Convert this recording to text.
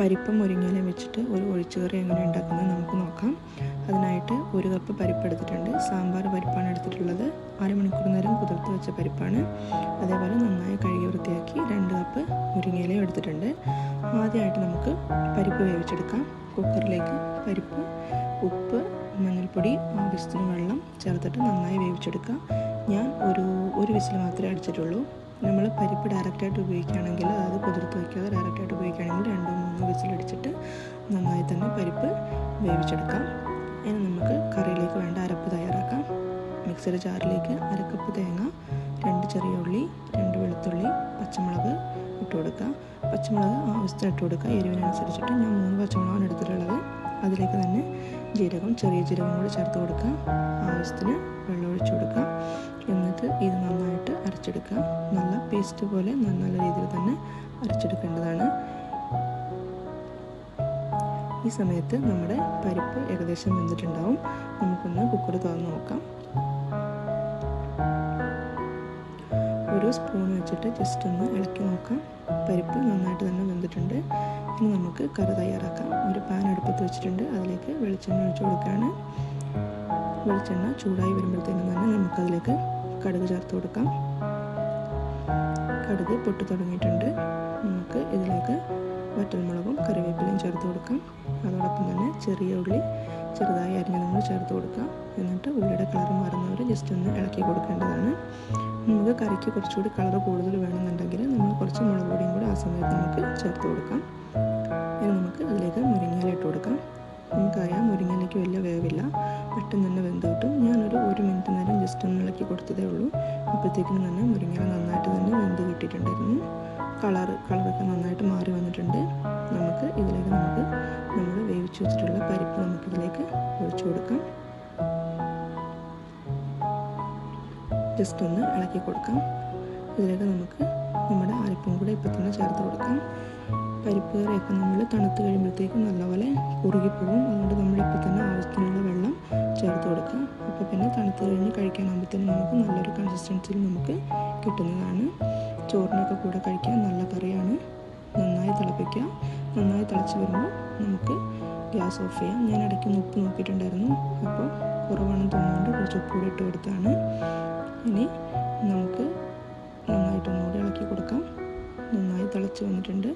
പരിപ്പും മുരിങ്ങയിലയും വെച്ചിട്ട് ഒരു ഒഴിച്ചുകറി എങ്ങനെ ഉണ്ടാക്കുന്നത് നമുക്ക് നോക്കാം. അതിനായിട്ട് ഒരു കപ്പ് പരിപ്പ് എടുത്തിട്ടുണ്ട്. സാമ്പാർ പരിപ്പാണ് എടുത്തിട്ടുള്ളത്. അരമണിക്കൂർ നേരം കുതിർത്ത് വെച്ച പരിപ്പാണ്. അതേപോലെ നന്നായി കഴുകി വൃത്തിയാക്കി രണ്ട് കപ്പ് മുരിങ്ങയിലയും എടുത്തിട്ടുണ്ട്. ആദ്യമായിട്ട് നമുക്ക് പരിപ്പ് വേവിച്ചെടുക്കാം. കുക്കറിലേക്ക് പരിപ്പ് ഉപ്പ് മഞ്ഞൾപ്പൊടി ആവശ്യത്തിന് വെള്ളം ചേർത്തിട്ട് നന്നായി വേവിച്ചെടുക്കാം. ഞാൻ ഒരു ഒരു വിസിൽ മാത്രമേ അടിച്ചിട്ടുള്ളൂ. നമ്മൾ പരിപ്പ് ഡയറക്റ്റായിട്ട് ഉപയോഗിക്കുകയാണെങ്കിൽ അതായത് കുതിർത്ത് വയ്ക്കാതെ ഡയറക്റ്റായിട്ട് ഉപയോഗിക്കുകയാണെങ്കിൽ രണ്ടോ മൂന്നോ വിസിലടിച്ചിട്ട് നന്നായി തന്നെ പരിപ്പ് വേവിച്ചെടുക്കാം. ഇനി നമുക്ക് കറിയിലേക്ക് വേണ്ട അരപ്പ് തയ്യാറാക്കാം. മിക്സിയുടെ ജാറിലേക്ക് അരക്കപ്പ് തേങ്ങ രണ്ട് ചെറിയ ഉള്ളി രണ്ട് വെളുത്തുള്ളി പച്ചമുളക് ഇട്ട് കൊടുക്കുക. പച്ചമുളക് ആവശ്യത്തിന് ഇട്ട് കൊടുക്കുക. എരിവിനനുസരിച്ചിട്ട് ഞാൻ മൂന്ന് പച്ചമുളകാണ് എടുത്തിട്ടുള്ളത്. അതിലേക്ക് തന്നെ ജീരകം ചെറിയ ജീരകം കൂടി ചേർത്ത് കൊടുക്കുക. ആവശ്യത്തിന് വെള്ളം ഒഴിച്ചു കൊടുക്കുക. എന്നിട്ട് ഇത് നന്നായിട്ട് അരച്ചെടുക്കുക നല്ല പേസ്റ്റ് പോലെ നല്ല രീതിയിൽ തന്നെ അരച്ചെടുക്കേണ്ടതാണ്. ഈ സമയത്ത് നമ്മുടെ പരിപ്പ് ഏകദേശം വെന്തിട്ടുണ്ടാവും. നമുക്കൊന്ന് കുക്കർ തുറന്ന് നോക്കാം. ഒരു സ്പൂൺ വെച്ചിട്ട് ജസ്റ്റ് ഒന്ന് ഇളക്കി നോക്കാം. പരിപ്പ് നന്നായിട്ട് തന്നെ വെന്തിട്ടുണ്ട്. ഇനി നമുക്ക് കറി തയ്യാറാക്കാം. ഒരു പാൻ അടുപ്പത്ത് വെച്ചിട്ടുണ്ട്. അതിലേക്ക് വെളിച്ചെണ്ണ ഒഴിച്ചു കൊടുക്കുകയാണ്. വെളിച്ചെണ്ണ ചൂടായി വരുമ്പോഴത്തേനും തന്നെ നമുക്കതിലേക്ക് കടുക് ചേർത്ത് കൊടുക്കാം. കടുക് പൊട്ടി തുടങ്ങിയിട്ടുണ്ട്. നമുക്ക് ഇതിലേക്ക് വറ്റൽമുളകും കറിവേപ്പിലയും ചേർത്ത് കൊടുക്കാം. അതോടൊപ്പം തന്നെ ചെറിയ ഉള്ളി ചെറുതായി അരിഞ്ഞതും നമ്മൾ ചേർത്ത് കൊടുക്കാം. എന്നിട്ട് ഉള്ളിയുടെ കളർ മാറുന്നവർ ജസ്റ്റ് ഒന്ന് ഇളക്കി കൊടുക്കേണ്ടതാണ്. നമുക്ക് കറിക്ക് കുറച്ചുകൂടി കളർ കൂടുതൽ വേണമെന്നുണ്ടെങ്കിൽ നമ്മൾ കുറച്ച് മുളക് പൊടിയും കൂടി ആ സമയത്ത് നമുക്ക് ചേർത്ത് കൊടുക്കാം. ഇനി നമുക്ക് അതിലേക്ക് മുരിങ്ങയില ഇട്ട് കൊടുക്കാം. നമുക്കറിയാം മുരിങ്ങയിലേക്ക് വലിയ കൊടുത്തതേ ഉള്ളൂ അപ്പോഴത്തേക്കും തന്നെ മുരിങ്ങ നന്നായിട്ട് തന്നെ വെന്ത് കിട്ടിയിട്ടുണ്ടായിരുന്നു. കളർ കളറൊക്കെ നന്നായിട്ട് മാറി വന്നിട്ടുണ്ട്. നമുക്ക് ഇതിലേക്ക് നമുക്ക് നമ്മൾ വേവിച്ച് വെച്ചിട്ടുള്ള പരിപ്പ് നമുക്കിതിലേക്ക് ഒഴിച്ചു കൊടുക്കാം. ജസ്റ്റ് ഒന്ന് ഇളക്കി കൊടുക്കാം. ഇതിലേക്ക് നമുക്ക് നമ്മുടെ അരിപ്പും കൂടെ ഇപ്പം തന്നെ ചേർത്ത് കൊടുക്കാം. പരിപ്പ് കറിയൊക്കെ നമ്മൾ തണുത്ത് കഴിയുമ്പോഴത്തേക്കും നല്ലപോലെ കുറുകിപ്പോകും അതുകൊണ്ട് നമ്മളിപ്പോൾ തന്നെ ആവശ്യത്തിനുള്ള വെള്ളം ചേർത്ത് കൊടുക്കുക. അപ്പോൾ പിന്നെ തണുത്ത് കഴിഞ്ഞ് കഴിക്കാനാകുമ്പോഴത്തേനും നമുക്ക് നല്ലൊരു കൺസിസ്റ്റൻസിയിൽ നമുക്ക് കിട്ടുന്നതാണ്. ചോറിനൊക്കെ കൂടെ കഴിക്കാൻ നല്ല കറിയാണ്. നന്നായി തിളപ്പിക്കുക. നന്നായി തിളച്ച് വരുമ്പോൾ നമുക്ക് ഗ്യാസ് ഓഫ് ചെയ്യാം. ഞാൻ ഇടയ്ക്ക് ഉപ്പ് നോക്കിയിട്ടുണ്ടായിരുന്നു. അപ്പോൾ കുറവാണെന്ന് തോന്നുന്നുണ്ട്. കുറച്ച് ഉപ്പ് കൂടി ഇട്ട് കൊടുത്താണ് ഇനി നമുക്ക് നന്നായിട്ടൊന്നുകൂടി ഇളക്കി കൊടുക്കാം. നന്നായി തിളച്ച് വന്നിട്ടുണ്ട്.